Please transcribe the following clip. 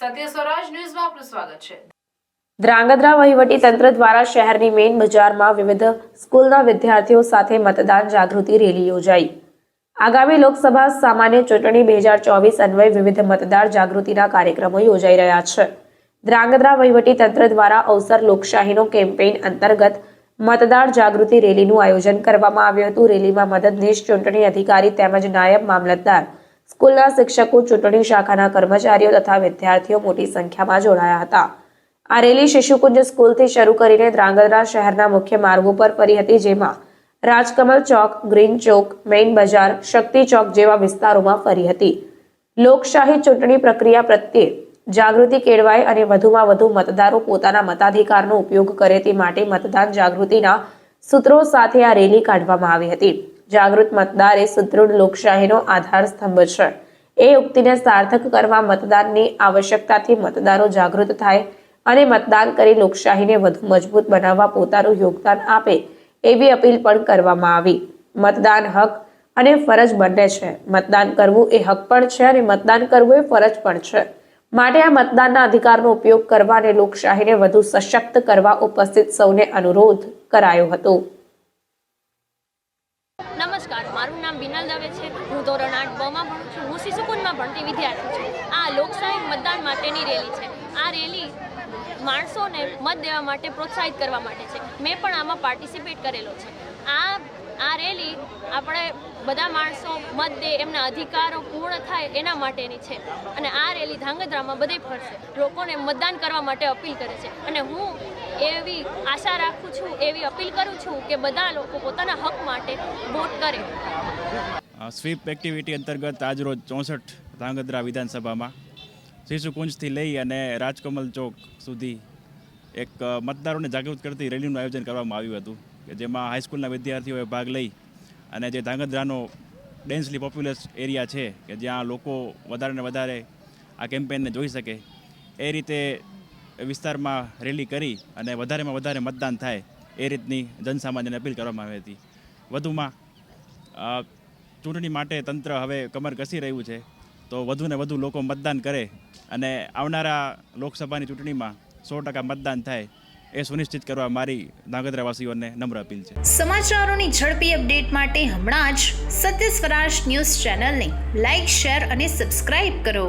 સત્ય સ્વરાજ ન્યૂઝમાં આપનું સ્વાગત છે. ધ્રાંગધ્રા વહીવટી તંત્ર દ્વારા શહેરની મેઇન બજારમાં વિવિધ સ્કૂલના વિદ્યાર્થીઓ સાથે મતદાન જાગૃતિ રેલી યોજાઈ. આગામી લોકસભા સામાન્ય ચૂંટણી બે હજાર ચોવીસ અન્વયે વિવિધ મતદાર જાગૃતિના કાર્યક્રમો યોજાઈ રહ્યા છે. ધ્રાંગધ્રા વહીવટી તંત્ર દ્વારા અવસર લોકશાહીનો કેમ્પેઇન અંતર્ગત મતદાર જાગૃતિ રેલીનું આયોજન કરવામાં આવ્યું હતું. રેલીમાં મદદનીશ ચૂંટણી અધિકારી તેમજ નાયબ મામલતદાર સ્કૂલના શિક્ષકો, ચૂંટણી શાખાના કર્મચારીઓ તથા વિદ્યાર્થીઓ મોટી સંખ્યામાં જોડાયા હતા. આ રેલી શિશુકુંજ સ્કૂલથી શરૂ કરીને ધ્રાંગધ્રા શહેરના મુખ્ય માર્ગો પર ફરી હતી, જેમાં રાજકમલ ચોક, ગ્રીન ચોક, મેઇન બજાર, શક્તિ ચોક જેવા વિસ્તારોમાં ફરી હતી. લોકશાહી ચૂંટણી પ્રક્રિયા પ્રત્યે જાગૃતિ કેળવાય અને વધુમાં વધુ મતદારો પોતાના મતાધિકારનો ઉપયોગ કરે તે માટે મતદાન જાગૃતિના સૂત્રો સાથે આ રેલી કાઢવામાં આવી હતી. જાગૃત મતદાર એ સુદૃઢ લોકશાહીનો આધાર સ્તંભ છે. એ ઉક્તિને સાર્થક કરવા મતદાનની આવશ્યકતાથી મતદારો જાગૃત થાય અને મતદાન કરી લોકશાહીને વધુ મજબૂત બનાવવા પોતાનું યોગદાન આપે એવી અપીલ પણ કરવામાં આવી. મતદાન હક અને ફરજ બંને છે. મતદાન કરવું એ હક પણ છે અને મતદાન કરવું એ ફરજ પણ છે. માટે આ મતદાનના અધિકારનો ઉપયોગ કરવા અને લોકશાહીને વધુ સશક્ત કરવા ઉપસ્થિત સૌને અનુરોધ કરાયો હતો. નામ બિનલ દવે છે. હું ધોરણ આઠ બમાં ભણું છું. હું શિશુકુંજમાં ભણતી વિદ્યાર્થી છું. આ લોકશાહી મતદાન માટેની રેલી છે. આ રેલી માણસોને મત દેવા માટે પ્રોત્સાહિત કરવા માટે છે. મેં પણ આમાં પાર્ટિસિપેટ કરેલો છે. આ આ રેલી આપણે બધા માણસો મત દે, એમના અધિકારો પૂર્ણ થાય એના માટેની છે. અને આ રેલી ધાંગધ્રામાં બધે ફરશે. લોકોને મતદાન કરવા માટે અપીલ કરે છે. અને હું એવી આશા રાખું છું, એવી અપીલ કરું છું કે બધા લોકો પોતાના હક માટે વોટ કરે. સ્વીપ એક્ટિવિટી અંતર્ગત આજરોજ ચોસઠ ધાંગધ્રા વિધાનસભામાં શિશુકુંજથી લઈ અને રાજકમલ ચોક સુધી એક મતદારોને જાગૃત કરતી રેલીનું આયોજન કરવામાં આવ્યું હતું કે જેમાં હાઈસ્કૂલના વિદ્યાર્થીઓએ ભાગ લઈ અને જે ધાંગધ્રાનો ડેન્સલી પોપ્યુલસ એરિયા છે કે જ્યાં લોકો વધારે ને વધારે આ કેમ્પેનને જોઈ શકે, એ રીતે વિસ્તારમાં રેલી કરી અને વધારેમાં વધારે મતદાન થાય એ રીતની જનસામાન્યને અપીલ કરવામાં આવી હતી. વધુમાં ચૂંટણી માટે તંત્ર હવે કમર કસી રહ્યું છે, તો વધુને વધુ લોકો મતદાન કરે અને આવનારા લોકસભાની ચૂંટણીમાં સો ટકા મતદાન થાય એ સુનિશ્ચિત કરવા મારી નાગદ્રાવાસીઓને નમ્ર અપીલ છે. સમાચારોની ઝડપી અપડેટ માટે હમણાં જ સત્ય સ્વરાજ ન્યૂઝ ચેનલને લાઇક શેર અને સબસ્ક્રાઇબ કરો.